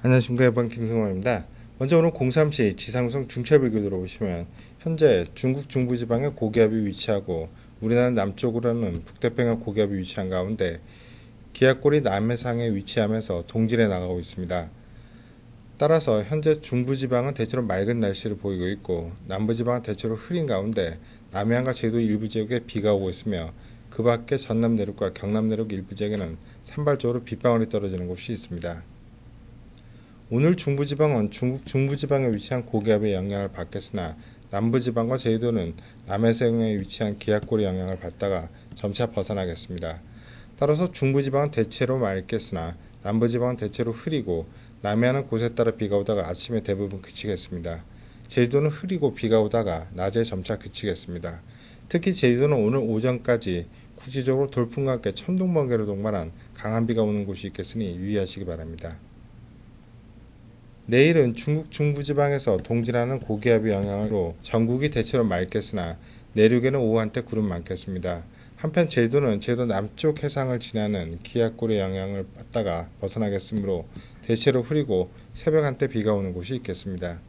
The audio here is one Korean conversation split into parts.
안녕하십니까 여러분 김승호입니다. 먼저 오늘 03시 지상성 중차별교도로 보시면 현재 중국 중부지방에 고기압이 위치하고 우리나라 남쪽으로는 북태평양 고기압이 위치한 가운데 기압골이 남해상에 위치하면서 동진해 나가고 있습니다. 따라서 현재 중부지방은 대체로 맑은 날씨를 보이고 있고 남부지방은 대체로 흐린 가운데 남해안과 제도 일부 지역에 비가 오고 있으며 그 밖에 전남 내륙과 경남 내륙 일부 지역에는 산발적으로 빗방울이 떨어지는 곳이 있습니다. 오늘 중부지방은 중국 중부지방에 위치한 고기압의 영향을 받겠으나 남부지방과 제주도는 남해상에 위치한 기압골의 영향을 받다가 점차 벗어나겠습니다. 따라서 중부지방은 대체로 맑겠으나 남부지방은 대체로 흐리고 남해안은 곳에 따라 비가 오다가 아침에 대부분 그치겠습니다. 제주도는 흐리고 비가 오다가 낮에 점차 그치겠습니다. 특히 제주도는 오늘 오전까지 구체적으로 돌풍과 함께 천둥 번개로 동반한 강한 비가 오는 곳이 있겠으니 유의하시기 바랍니다. 내일은 중국 중부지방에서 동진하는 고기압의 영향으로 전국이 대체로 맑겠으나 내륙에는 오후 한때 구름 많겠습니다. 한편 제주도는 제도 남쪽 해상을 지나는 기압골의 영향을 받다가 벗어나겠으므로 대체로 흐리고 새벽 한때 비가 오는 곳이 있겠습니다.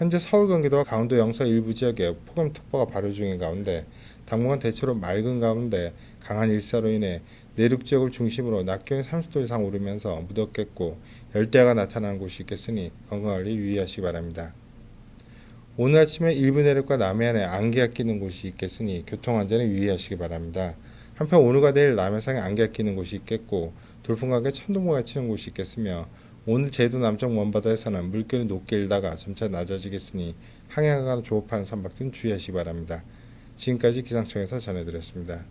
현재 서울 경기도와 강원도 영서 일부 지역에 폭염특보가 발효 중인 가운데 당분간 대체로 맑은 가운데 강한 일사로 인해 내륙 지역을 중심으로 낮 기온이 30도 이상 오르면서 무덥겠고 열대야가 나타나는 곳이 있겠으니 건강관리 유의하시기 바랍니다. 오늘 아침에 일부 내륙과 남해안에 안개가 끼는 곳이 있겠으니 교통안전에 유의하시기 바랍니다. 한편 오늘과 내일 남해상에 안개가 끼는 곳이 있겠고 돌풍과 함께 천둥번개가 치는 곳이 있겠으며 오늘 제주 남쪽 먼바다에서는 물결이 높게 일다가 점차 낮아지겠으니 항해가나 조업하는 선박 등 주의하시기 바랍니다. 지금까지 기상청에서 전해드렸습니다.